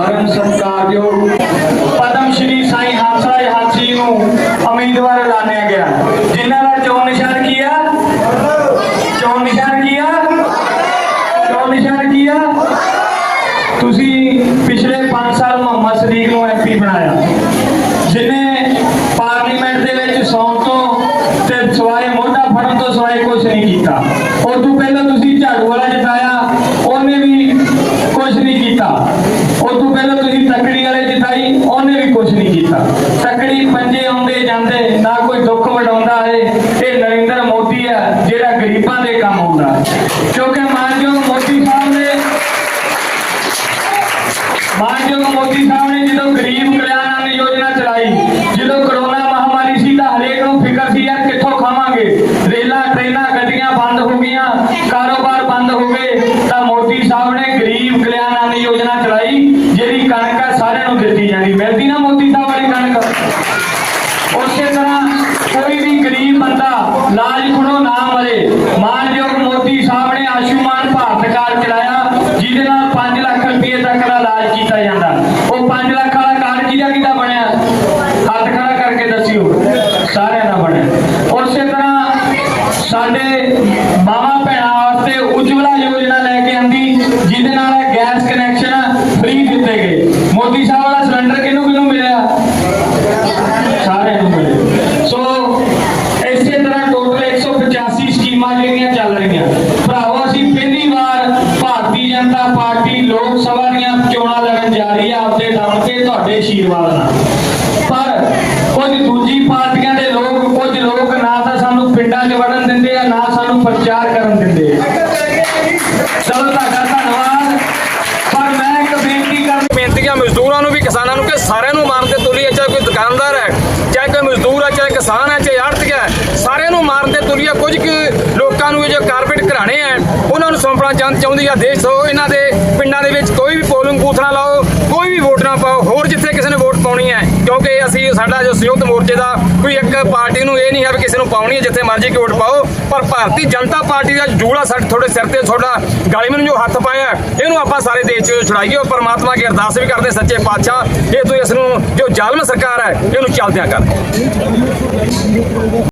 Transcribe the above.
ਪਰਮ ਸਤਿਕਾਰਯੋਗ ਪਦਮ ਸ਼੍ਰੀ ਸਾਈਂ ਹਾਸਾ ਹਾਜੀ ਨੂੰ ਉਮੀਦਵਾਰ ਐਲਾਨਿਆ ਗਿਆ। ਜਿਨ੍ਹਾਂ ਦਾ ਚੋਣ ਨਿਸ਼ਾਨ ਕੀ ਆ? ਚੋਣ ਨਿਸ਼ਾਨ ਕੀ ਆ? ਚੋਣ ਨਿਸ਼ਾਨ ਕੀ ਆ? ਤੁਸੀਂ ਪਿਛਲੇ 5 ਸਾਲ ਮੁਹੰਮਦ ਸਦੀਕ ਨੂੰ ਐਮਪੀ ਬਣਾਇਆ। ਜਿਨੇ ਪਾਰਲੀਮੈਂਟ ਦੇ ਵਿੱਚ 100 ਤੋਂ ਕੋਈ ਦੁੱਖ ਵਡਾਉਂਦਾ ਹੈ ਇਹ ਨਰਿੰਦਰ ਮੋਦੀ ਹੈ, ਜਿਹੜਾ ਗਰੀਬਾਂ ਦੇ ਕੰਮ ਆਉਂਦਾ ਕਿਉਂਕਿ ਮਾਨਯੋਗ ਮੋਦੀ ਸਾਹਿਬ ਨੇ ਮਾਨਯੋਗ ਮੋਦੀ ਸਾਹਿਬ ਨੇ ਜਦੋਂ ਗਰੀਬ ਜਿਹਦੇ ਨਾਲ 5 ਲੱਖ ਰੁਪਏ ਤੱਕ ਦਾ ਇਲਾਜ ਕੀਤਾ ਜਾਂਦਾ। ਉਹ 5 ਲੱਖ ਵਾਲਾ ਕਾਰਡ ਕਿਹਦਾ ਕਿਹਦਾ ਬਣਿਆ? ਹੱਥ ਖੜਾ ਕਰਕੇ ਦੱਸਿਓ। ਸਾਰਿਆਂ ਦਾ ਬਣਿਆ। ਉਸੇ ਤਰ੍ਹਾਂ ਸਾਡੇ ਮਾਵਾ ਭੈਣਾਂ ਵਾਸਤੇ ਉਜਵਲਾ ਯੋਜਨਾ ਲੈ ਕੇ ਆਂਦੀ, ਜਿਹਦੇ ਨਾਲ ਗੈਸ ਕਨੈਕਸ਼ਨ ਫ੍ਰੀ ਦਿੱਤੇ ਗਏ। ਮੋਦੀ ਸਾਹਿਬ ਵਾਲਾ ਸਿਲੰਡਰ ਕਿਹਨੂੰ ਕਿਹਨੂੰ ਮਿਲਿਆ? ਸਾਰਿਆਂ ਨੂੰ ਮਿਲੇ ਸੋ ਇਸੇ ਤਰ੍ਹਾਂ ਟੋਟਲ 185 ਸਕੀਮਾਂ ਜਿਹੜੀਆਂ ਚੱਲ ਰਹੀਆਂ। ਆਸ਼ੀਰਵਾਦ ਨਾਲ। ਪਰ ਕੁਝ ਦੂਜੀ ਪਾਰਟੀਆਂ ਦੇ ਲੋਕ, ਕੁਝ ਲੋਕ ਨਾ ਤਾਂ ਸਾਨੂੰ ਪਿੰਡਾਂ 'ਚ ਵੜਨ ਦਿੰਦੇ ਆ, ਨਾ ਸਾਨੂੰ ਪ੍ਰਚਾਰ ਕਰਨ ਦਿੰਦੇ ਆ। ਚਲੋ ਤੁਹਾਡਾ ਧੰਨਵਾਦ। ਪਰ ਮੈਂ ਇੱਕ ਬੇਨਤੀ ਕਰ ਬੇਨਤੀਆਂ ਮਜ਼ਦੂਰਾਂ ਨੂੰ ਵੀ, ਕਿਸਾਨਾਂ ਨੂੰ ਕਿ ਸਾਰਿਆਂ ਨੂੰ ਮਾਰਨ ਤੇ ਤੁਲੀ ਚਾਹੇ ਕੋਈ ਦੁਕਾਨਦਾਰ ਹੈ, ਚਾਹੇ ਕੋਈ ਮਜ਼ਦੂਰ ਹੈ, ਚਾਹੇ ਕਿਸਾਨ ਹੈ, ਚਾਹੇ ਆੜਤੀਆ ਹੈ, ਸਾਰਿਆਂ ਨੂੰ ਮਾਰਨ ਤੇ ਤੁਲੀ ਕੁਝ ਕੁ ਲੋਕਾਂ ਨੂੰ ਜੋ ਕਾਰਪੋਰੇਟ ਘਰਾਣੇ ਹੈ, ਉਹਨਾਂ ਨੂੰ ਸੌਂਪਣਾ ਚਾਹ- ਚਾਹੁੰਦੀ ਆ, ਦੇਸ਼ ਤੋਂ ਇਹਨਾਂ ਦੇ ਪਿੰਡਾਂ ਦੇ ਵਿੱਚ ਕੋਈ ਵੀ ਪੋਲਿੰਗ ਬੂਥ ਨਾ ਲਾਓ ਕੋਈ ਵੀ ਵੋਟ ਨਾ ਪਾਓ ਹੋਰ ਜਿੱਥੇ ਕਿਸੇ ਨੇ ਵੋਟ ਪਾਉਣੀ ਹੈ, ਕਿਉਂਕਿ ਅਸੀਂ ਸਾਡਾ ਜੋ ਸੰਯੁਕਤ ਮੋਰਚੇ ਦਾ ਕੋਈ ਇੱਕ ਪਾਰਟੀ ਨੂੰ ਇਹ ਨਹੀਂ ਹੈ ਵੀ ਕਿਸੇ ਨੂੰ ਪਾਉਣੀ ਹੈ, ਜਿੱਥੇ ਮਰਜ਼ੀ ਕਿ ਵੋਟ ਪਾਓ, ਪਰ ਭਾਰਤੀ ਜਨਤਾ ਪਾਰਟੀ ਦਾ ਜੂੜਾ ਸਾਡੇ ਤੁਹਾਡੇ ਸਿਰ ਤੇ, ਤੁਹਾਡਾ ਗਾਲੀ ਮੈਨੂੰ ਜੋ ਹੱਥ ਪਾਇਆ, ਇਹਨੂੰ ਆਪਾਂ ਸਾਰੇ ਦੇਸ਼ 'ਚ ਛੁਡਾਈਏ ਔਰ ਪਰਮਾਤਮਾ ਕੀ ਅਰਦਾਸ ਵੀ ਕਰਦੇ ਸੱਚੇ ਪਾਤਸ਼ਾਹ ਇਹ ਤੋਂ ਇਸ ਨੂੰ ਜੋ ਜ਼ਾਲਮ ਸਰਕਾਰ ਹੈ, ਇਹਨੂੰ ਚੱਲਦਿਆਂ ਕਰ।